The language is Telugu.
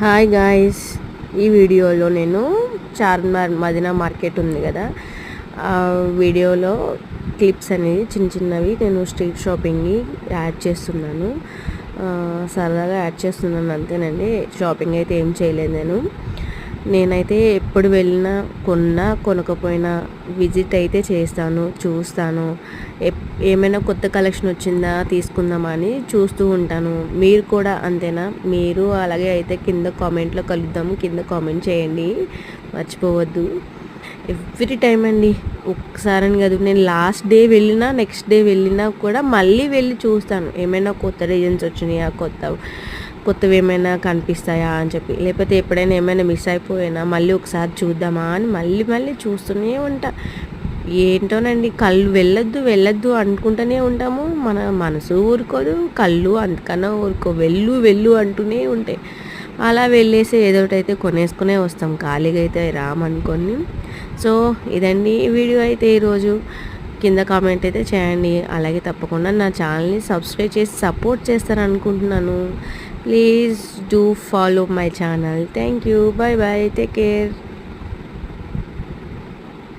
హాయ్ గాయస్ ఈ వీడియోలో నేను చార్మినార్ మదీనా మార్కెట్ ఉంది కదా. ఆ వీడియోలో క్లిప్స్ అనేవి చిన్న చిన్నవి నేను స్ట్రీట్ షాపింగ్ని యాడ్ చేస్తున్నాను. సరదాగా యాడ్ చేస్తున్నాను అంతేనండి. షాపింగ్ అయితే ఏం చేయలేదు నేను. నేనైతే ఎప్పుడు వెళ్ళినా కొన్నా కొనకపోయినా విజిట్ అయితే చేస్తాను చూస్తాను. ఏమైనా కొత్త కలెక్షన్ వచ్చిందా తీసుకుందామా అని చూస్తూ ఉంటాను. మీరు కూడా అంతేనా? మీరు అలాగే అయితే కింద కామెంట్లో కలుద్దాము కింద కామెంట్ చేయండి. మర్చిపోవద్దు. ఎవ్రీ టైం అండి. ఒక్కసారని కాదు నేను లాస్ట్ డే వెళ్ళినా నెక్స్ట్ డే వెళ్ళినా కూడా మళ్ళీ వెళ్ళి చూస్తాను. ఏమైనా కొత్త డిజైన్స్ వచ్చినాయా కొత్త కొత్తవి ఏమైనా కనిపిస్తాయా అని చెప్పి. లేకపోతే ఎప్పుడైనా ఏమైనా మిస్ అయిపోయినా? మళ్ళీ ఒకసారి చూద్దామా అని మళ్ళీ మళ్ళీ చూస్తూనే ఉంటా. ఏంటోనండి కళ్ళు వెళ్ళొద్దు వెళ్ళొద్దు అనుకుంటూనే ఉంటాము. మన మనసు ఊరుకోదు కళ్ళు అంతకన్నా ఊరుకో వెళ్ళు వెళ్ళు అంటూనే ఉంటాయి అలా వెళ్ళేసి ఏదో ఒకటి అయితే కొనేసుకునే వస్తాం. ఖాళీగా అయితే రామనుకొని సో ఇదండి వీడియో అయితే ఈరోజు. కింద కామెంట్ అయితే చేయండి. అలాగే తప్పకుండా నా ఛానల్ని సబ్స్క్రైబ్ చేసి support చేస్తారనుకుంటున్నాను. Please do follow my channel thank you bye bye take care